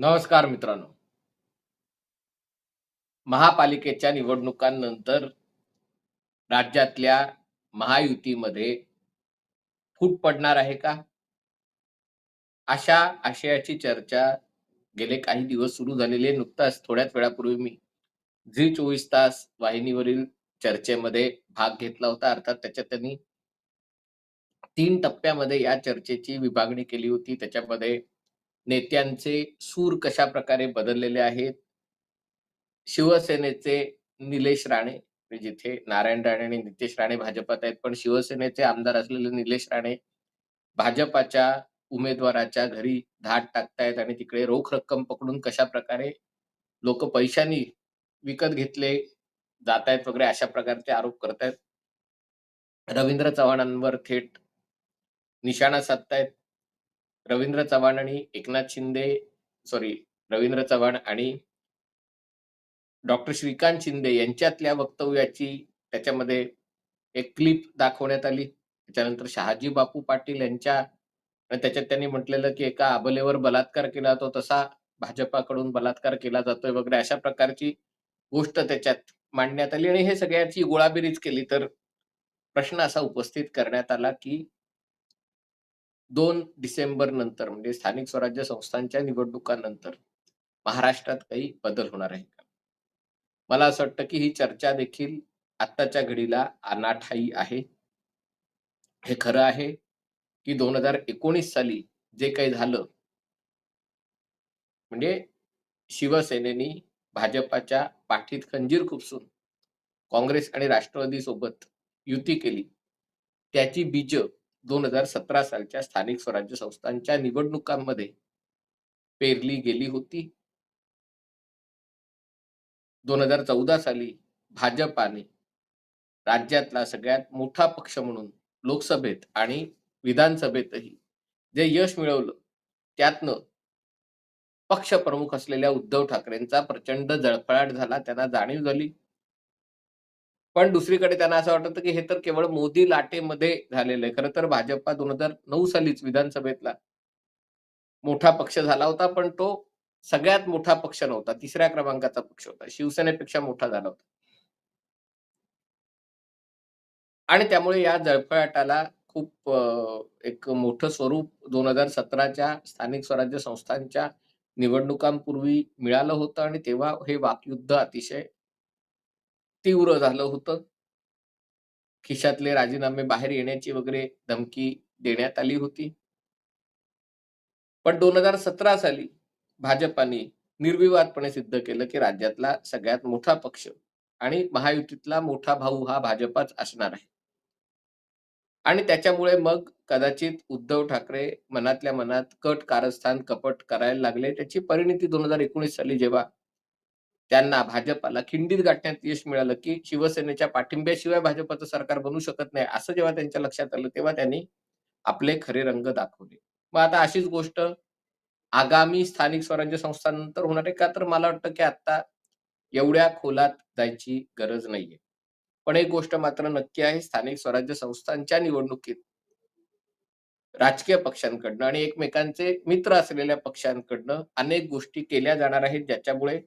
नमस्कार मित्रांनो. महापालिकेच्या निवडणुकांनंतर राज्यातल्या महायुतीमध्ये फूट पडणार आहे का? अशा आशयाची चर्चा गेले काही दिवस सुरू झालेली आहे. नुकताच थोड्याच वेळापूर्वी मी झी 24 तास वाहिनीवरील चर्चेमध्ये भाग घेतला होता. अर्थात त्याच्यात त्यांनी तीन टप्प्यामध्ये या चर्चेची विभागणी केली होती. त्याच्यामध्ये नेत्यांचे सूर कशा प्रकारे बदललेले आहेत. शिवसेनेचे निलेश राणे, म्हणजे जिथे नारायण राणे आणि नितेश राणे भाजपात आहेत, पण शिवसेनेचे आमदार असलेले निलेश राणे भाजपाच्या उमेदवाराच्या घरी धाट टाकतायत आणि तिकडे रोख रक्कम पकडून कशा प्रकारे लोक पैशानी विकत घेतले जातायत वगैरे अशा प्रकारचे आरोप करतायत. रवींद्र चव्हाणांवर थेट निशाणा साधतायत. रवींद्र चव्हाण आणि एकनाथ शिंदे सॉरी रवींद्र चव्हाण आणि डॉक्टर श्रीकांत शिंदे यांच्यातल्या वक्तव्याची त्याच्यामध्ये एक क्लिप दाखवण्यात आली. त्याच्यानंतर शहाजी बापू पाटील यांच्या त्याच्यात त्यांनी म्हटलेलं, की एका आबलेवर बलात्कार केला जातो तसा भाजपाकडून बलात्कार केला जातोय वगैरे अशा प्रकारची गोष्ट त्याच्यात मांडण्यात आली आणि हे सगळ्याची गोळाबेरीज केली तर प्रश्न असा उपस्थित करण्यात आला, की दोन डिसेंबर नंतर म्हणजे स्थानिक स्वराज्य संस्थांच्या निवडणुकांनंतर महाराष्ट्रात काही बदल होणार आहे का? मला असं वाटतं, की ही चर्चा देखील आत्ताच्या घडीला अनाठाई आहे. हे खरं आहे, की 2019 साली जे काही झालं म्हणजे शिवसेनेनी भाजपाच्या पाठीत खंजीर खुपसून काँग्रेस आणि राष्ट्रवादी सोबत युती केली. त्याची बीजं 2017 सालच्या स्थानिक स्वराज्य संस्थांच्या निवडणुकांमध्ये पेरली गेली होती. 2014 साली भाजपाने राज्यातला सगळ्यात मोठा पक्ष म्हणून लोकसभेत आणि विधानसभेतही जे यश मिळवलं त्यातनं पक्षप्रमुख असलेल्या उद्धव ठाकरेंचा प्रचंड जळफळाट झाला. त्यांना जाणीव झाली. पण दुसरीकडे त्यांना असं वाटत की हे तर केवळ मोदी लाटेमध्ये झालेलं आहे. खरं तर भाजपा 2009 सालीच विधानसभेतला मोठा पक्ष झाला होता. पण तो सगळ्यात मोठा पक्ष नव्हता. तिसऱ्या क्रमांकाचा पक्ष होता. शिवसेनेपेक्षा मोठा झाला होता. आणि त्यामुळे या जळफळाटाला खूप एक मोठं स्वरूप 2017च्या स्थानिक स्वराज्य संस्थांच्या निवडणुकांपूर्वी मिळालं होतं आणि तेव्हा हे वाकयुद्ध अतिशय तीव्र झालं होतं. खिशातले राजीनामे बाहेर येण्याची वगैरे धमकी देण्यात आली होती. पण 2017 साली भाजपाने निर्विवादपणे सिद्ध केलं, की राज्यातला सगळ्यात मोठा पक्ष आणि महायुतीतला मोठा भाऊ हा भाजपाच असणार आहे. आणि त्याच्यामुळे मग कदाचित उद्धव ठाकरे मनातल्या मनात कट कारस्थान कपट करायला लागले. त्याची परिणिती 2019 साली जेव्हा त्यांना भाजपाला खिंडीत गाठण्यात यश मिळालं, की शिवसेनेच्या पाठिंब्याशिवाय भाजपचं सरकार बनू शकत नाही, असं जेव्हा त्यांच्या लक्षात आलं, तेव्हा त्यांनी आपले खरे रंग दाखवले. मग आता अशीच गोष्ट आगामी स्थानिक स्वराज्य संस्थांनंतर होणार आहे का? तर मला वाटतं, की आता एवढ्या खोलात जायची गरज नाहीये. पण एक गोष्ट मात्र नक्की आहे, स्थानिक स्वराज्य संस्थांच्या निवडणुकीत राजकीय पक्षांकडनं आणि एकमेकांचे मित्र असलेल्या पक्षांकडनं अनेक गोष्टी केल्या जाणार आहेत, ज्याच्यामुळे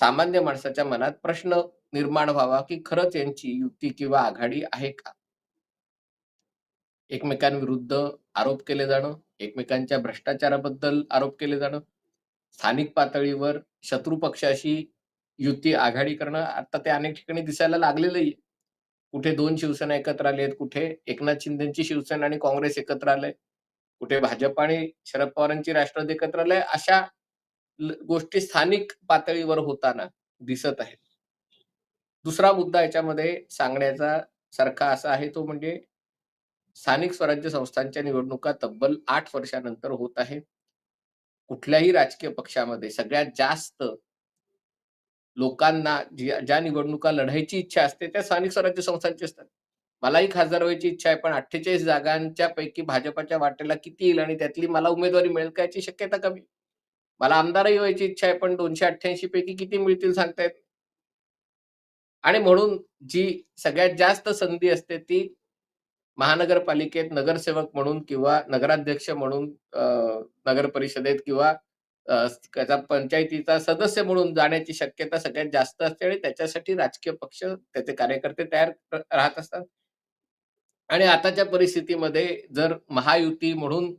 सामान्य माणसाच्या मनात प्रश्न निर्माण व्हावा, की खरंच यांची युती किंवा आघाडी आहे का? एकमेकांविरुद्ध आरोप केले जाणं, एकमेकांच्या भ्रष्टाचाराबद्दल आरोप केले जाणं, स्थानिक पातळीवर शत्रू पक्षाशी युती आघाडी करणं, आता ते अनेक ठिकाणी दिसायला लागलेलं आहे. कुठे दोन शिवसेना एकत्र आली आहेत, कुठे एकनाथ शिंदेची शिवसेना आणि काँग्रेस एकत्र आलंय, कुठे भाजप आणि शरद पवारांची राष्ट्रवादी एकत्र आलंय. अशा गोष्टी स्थानिक पातळीवर होताना दिसत आहेत. दुसरा मुद्दा याच्यामध्ये सांगण्याचा सारखा असा आहे, तो म्हणजे स्थानिक स्वराज्य संस्थांच्या निवडणुका तब्बल आठ वर्षानंतर होत आहे कुठल्याही राजकीय पक्षामध्ये सगळ्यात जास्त लोकांना ज्या ज्या निवडणुका लढायची इच्छा असते, त्या स्थानिक स्वराज्य संस्थांची असतात. मलाही खासदार व्हायची इच्छा आहे, पण 48 जागांच्या पैकी भाजपाच्या वाटेला किती येईल आणि त्यातली मला उमेदवारी मिळेल का याची शक्यता कमी. मला आमदारही व्हायची इच्छा आहे, पण 288 पैकी किती मिळतील सांगतायत आणि म्हणून जी सगळ्यात जास्त संधी असते ती महानगरपालिकेत नगरसेवक म्हणून किंवा नगराध्यक्ष म्हणून नगर परिषदेत किंवा त्याचा पंचायतीचा सदस्य म्हणून जाण्याची शक्यता सगळ्यात जास्त असते आणि त्याच्यासाठी राजकीय पक्ष, त्याचे कार्यकर्ते तयार राहत असतात. आणि आताच्या परिस्थितीमध्ये जर महायुती म्हणून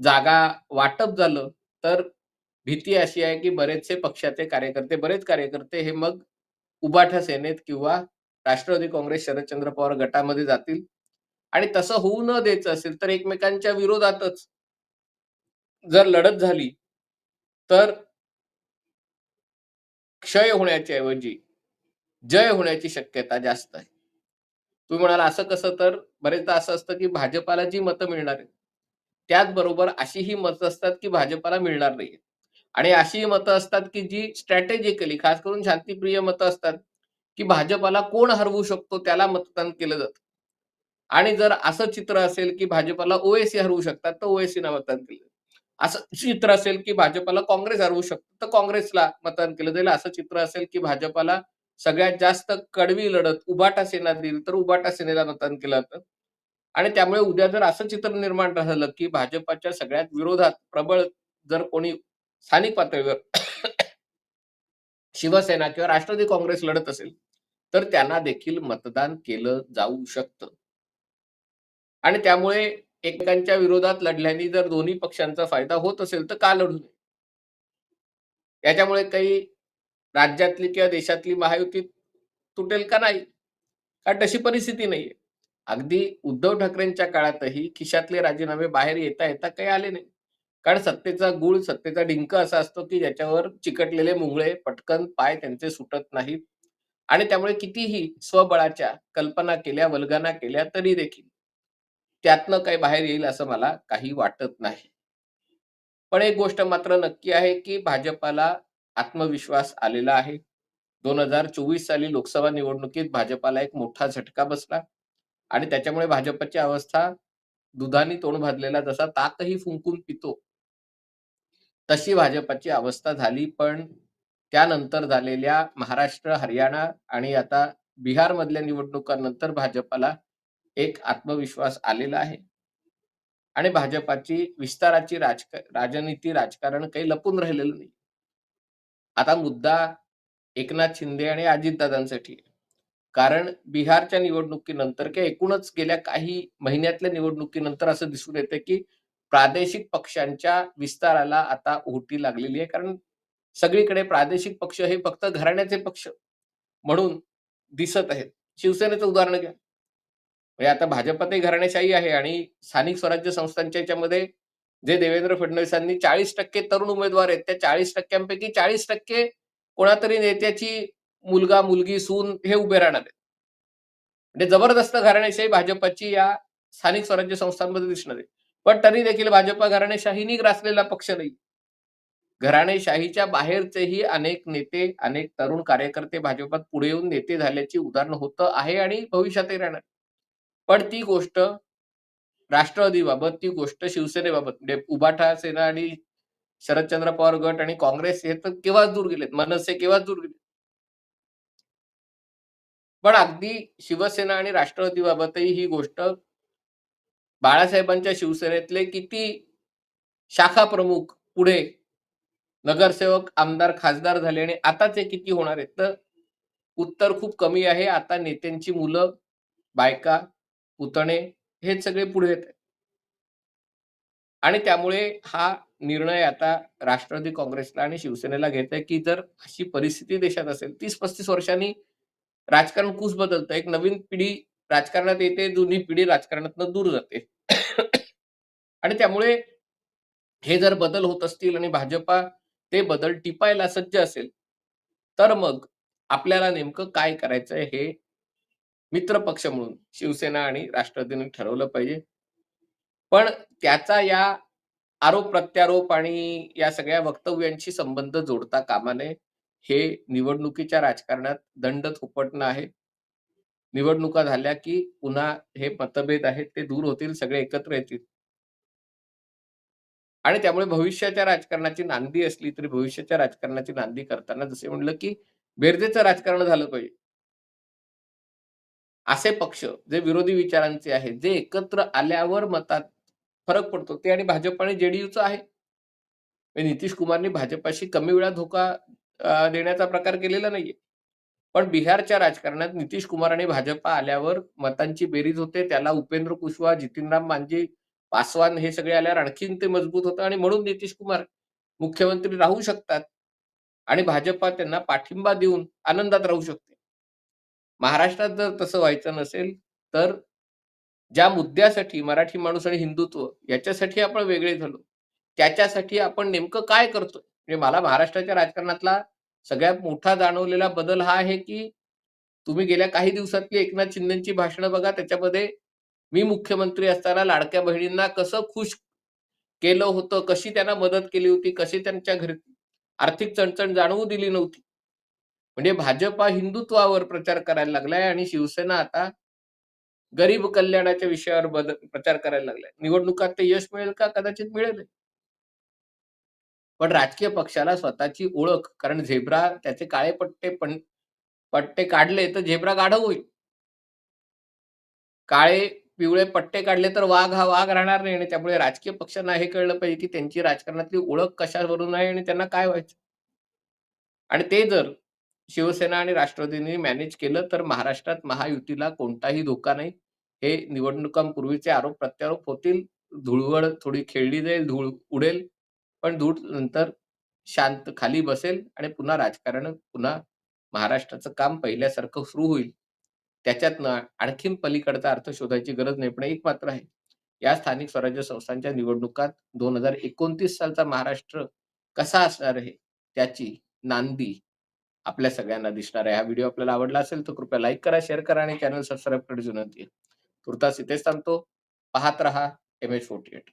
जागा वाटप झालं, तर भीती अशी आहे, की बरेचसे पक्षाचे कार्यकर्ते, बरेच कार्यकर्ते हे मग उबाठा सेनेत किंवा राष्ट्रवादी काँग्रेस शरदचंद्र पवार गटामध्ये जातील आणि तसं होऊ न द्यायचं असेल, तर एकमेकांच्या विरोधातच जर लढत झाली, तर क्षय होण्याच्या ऐवजी जय होण्याची शक्यता जास्त आहे. तुम्ही म्हणाल असं कसं? तर बरेचदा असं असतं, की भाजपाला जी मतं मिळणार आहेत, त्याचबरोबर अशीही मतं असतात, की भाजपाला मिळणार नाहीयेत. आणि अशी मतं असतात, की जी स्ट्रॅटेजिकली खास करून शांतीप्रिय मतं असतात, की भाजपाला कोण हरवू शकतो त्याला मतदान केलं जातं. आणि जर असं चित्र असेल, की भाजपाला ओएसी हरवू शकतात, तर ओवेसीला मतदान केलं असं चित्र असेल, की भाजपाला काँग्रेस हरवू शकतं, तर काँग्रेसला मतदान केलं जाईल. असं चित्र असेल, की भाजपाला सगळ्यात जास्त कडवी लढत उबाटा सेना देईल, तर उबाटा सेनेला मतदान केलं जातं. आणि त्यामुळे उद्या जर असं चित्र निर्माण झालं, की भाजपाच्या सगळ्यात विरोधात प्रबळ जर कोणी स्थानिक पातळीवर शिवसेना किंवा राष्ट्रवादी काँग्रेस लढत असेल, तर त्यांना देखील मतदान केलं जाऊ शकतं. आणि त्यामुळे एकमेकांच्या विरोधात लढल्याने जर दोन्ही पक्षांचा फायदा होत असेल, तर का लढू नये? याच्यामुळे काही राज्यातली किंवा देशातली महायुती तुटेल का नाही? कारण तशी परिस्थिती नाहीये. अगदी उद्धव ठाकरेंच्या काळातही खिशातले राजीनामे बाहेर येता येता काही आले नाही. कारण सत्तेचा गूळ, सत्तेचा डिंक असा असतो, की ज्याच्यावर चिकटलेले मुंगळे पटकन पाय त्यांचे सुटत नाहीत. आणि त्यामुळे कितीही स्वबळाच्या कल्पना केल्या, वल्गना केल्या तरी देखील त्यातनं काही बाहेर येईल असं मला काही वाटत नाही. पण एक गोष्ट मात्र नक्की आहे, की भाजपाला आत्मविश्वास आलेला आहे. 2024 साली लोकसभा निवडणुकीत भाजपाला एक मोठा झटका बसला आणि त्याच्यामुळे भाजपची अवस्था दुधाने तोंड भाजलेला जसा ताकही फुंकून पितो तशी भाजपाची अवस्था झाली. पण त्यानंतर झालेल्या महाराष्ट्र, हरियाणा आणि आता बिहारमधल्या निवडणुकांनंतर भाजपाला एक आत्मविश्वास आलेला आहे. आणि भाजपाची विस्ताराची राजक राजनीती, राजकारण काही लपून राहिलेलं नाही. आता मुद्दा एकनाथ शिंदे आणि अजितदादांसाठी कारण बिहारच्या निवडणुकीनंतर किंवा एकूणच गेल्या काही महिन्यातल्या निवडणुकीनंतर असं दिसून येतं, की प्रादेशिक पक्षांच्या विस्ताराला आता ओहोटी लागलेली आहे. कारण सगळीकडे प्रादेशिक पक्ष हे फक्त घराण्याचे पक्ष म्हणून दिसत आहेत. शिवसेनेचं उदाहरण घ्या. म्हणजे आता भाजपातही घराणेशाही आहे आणि स्थानिक स्वराज्य संस्थांच्या याच्यामध्ये जे देवेंद्र फडणवीसांनी 40% तरुण उमेदवार आहेत, त्या चाळीस टक्क्यांपैकी चाळीस टक्के कोणातरी नेत्याची मुलगा, मुलगी, सून हे उभे राहणार आहेत. म्हणजे जबरदस्त घराणेशाही भाजपची या स्थानिक स्वराज्य संस्थांमध्ये दिसणार आहे. पण तरी देखील भाजपा घराणेशाहीनी ग्रासलेला पक्ष नाही. घराणेशाहीच्या बाहेरचेही अनेक नेते, अनेक तरुण कार्यकर्ते भाजपात पुढे येऊन नेते झाल्याची उदाहरण होत आहे आणि भविष्यातही राहणार. पण ती गोष्ट राष्ट्रवादीबाबत, ती गोष्ट शिवसेनेबाबत म्हणजे उभाठा सेना आणि शरदचंद्र पवार गट आणि काँग्रेस हे तर केव्हाच दूर गेलेत. मनसे केव्हाच दूर गेले. पण अगदी शिवसेना आणि राष्ट्रवादीबाबतही ही गोष्ट बाळासाहेबांच्या शिवसेनेतले किती शाखा प्रमुख पुढे नगरसेवक, आमदार, खासदार झाले आणि आताचे किती होणार आहेत? तर उत्तर खूप कमी आहे. आता नेत्यांची मुलं, बायका, पुतणे हेच सगळे पुढे येत आहेत. आणि त्यामुळे हा निर्णय आता राष्ट्रवादी काँग्रेसला आणि शिवसेनेला घेत आहे, की जर अशी परिस्थिती देशात असेल 30-35 वर्षांनी राजकारण कुस बदलतं. एक नवीन पिढी राजकारणात येते, जुनी पिढी राजकारणातनं दूर जाते. आणि त्यामुळे हे जर बदल होत असतील आणि भाजपा ते बदल टिपायला सज्ज असेल, तर मग आपल्याला नेमकं काय करायचंय हे मित्रपक्ष म्हणून शिवसेना आणि राष्ट्रवादीने ठरवलं पाहिजे. पण त्याचा या आरोप-प्रत्यारोप आणि या सगळ्या वक्तव्यांशी संबंध जोडता कामा नये. हे निवडणुकीच्या राजकारणात दंड थोपटणं आहे. निवडणुका झाल्या की पुन्हा हे मतभेद आहेत ते दूर होतील, सगळे एकत्र येतील. आणि त्यामुळे भविष्याच्या राजकारणाची नांदी असली तरी भविष्याच्या राजकारणाची नांदी करताना जसे म्हणलं की बेरजेचं राजकारण झालं पाहिजे. असे पक्ष जे विरोधी विचारांचे आहेत, जे एकत्र आल्यावर मतात फरक पडतो ते आणि भाजप आणि जेडीयूचं आहे. म्हणजे नितीश कुमारनी भाजपाशी कमी वेळा धोका देण्याचा प्रकार केलेला नाहीये. पण बिहारच्या राजकारणात नितीश कुमार आणि भाजपा आल्यावर मतांची बेरीज होते. त्याला उपेंद्र कुशवा, जितीनराम मांझी, पासवान हे सगळे आल्यावर आणखीन ते मजबूत होतं आणि म्हणून नितीश कुमार मुख्यमंत्री राहू शकतात आणि भाजपा त्यांना पाठिंबा देऊन आनंदात राहू शकते. महाराष्ट्रात जर तसं व्हायचं नसेल, तर ज्या मुद्द्यासाठी मराठी माणूस आणि हिंदुत्व याच्यासाठी आपण वेगळे झालो. त्याच्यासाठी आपण नेमकं काय करतोय? म्हणजे मला महाराष्ट्राच्या राजकारणातला सगळ्यात मोठा जाणवलेला बदल हा आहे, की तुम्ही गेल्या काही दिवसातली एकनाथ शिंदेची भाषणं बघा. त्याच्यामध्ये मी मुख्यमंत्री असताना लाडक्या बहिणींना कसं खुश केलं होतं, कशी त्यांना मदत केली होती, कशी त्यांच्या घरी आर्थिक चणचण जाणवू दिली नव्हती. म्हणजे भाजप हिंदुत्वावर प्रचार करायला लागलाय आणि शिवसेना आता गरीब कल्याणाच्या विषयावर बदल प्रचार करायला लागलाय. निवडणुकात ते यश मिळेल का? कदाचित मिळेल. पण राजकीय पक्षाला स्वतःची ओळख कारण झेब्रा त्याचे काळे पट्टे पण पट्टे काढले तर झेब्रा गाढव होईल. काळे पिवळे पट्टे काढले तर वाघ हा वाघ राहणार नाही आणि त्यामुळे राजकीय पक्षांना हे कळलं पाहिजे, की त्यांची राजकारणातली ओळख कशावरून आहे आणि त्यांना काय व्हायचं. आणि ते जर शिवसेना आणि राष्ट्रवादीने मॅनेज केलं तर महाराष्ट्रात महायुतीला कोणताही धोका नाही. हे निवडणुकांपूर्वीचे आरोप प्रत्यारोप होतील. धुळवड थोडी खेळली जाईल, धूळ उडेल. पण धूळ नंतर शांत खाली बसेल आणि पुन्हा राजकारण पुन्हा महाराष्ट्राचं काम पहिल्यासारखं सुरू होईल. त्याच्यातनं आणखीन पलीकडचा अर्थ शोधायची गरज नाही. पण एक मात्र आहे. या स्थानिक स्वराज्य संस्थांच्या निवडणुकात 2029 सालचा महाराष्ट्र कसा असणार आहे, त्याची नांदी आपल्या सगळ्यांना दिसणार आहे. हा व्हिडिओ आपल्याला आवडला असेल तर कृपया लाईक करा, शेअर करा आणि चॅनल सबस्क्राईब करण्याची विनंती आहे. तुर्तास इथेच थांबतो. पाहत रहा एम-एच-48.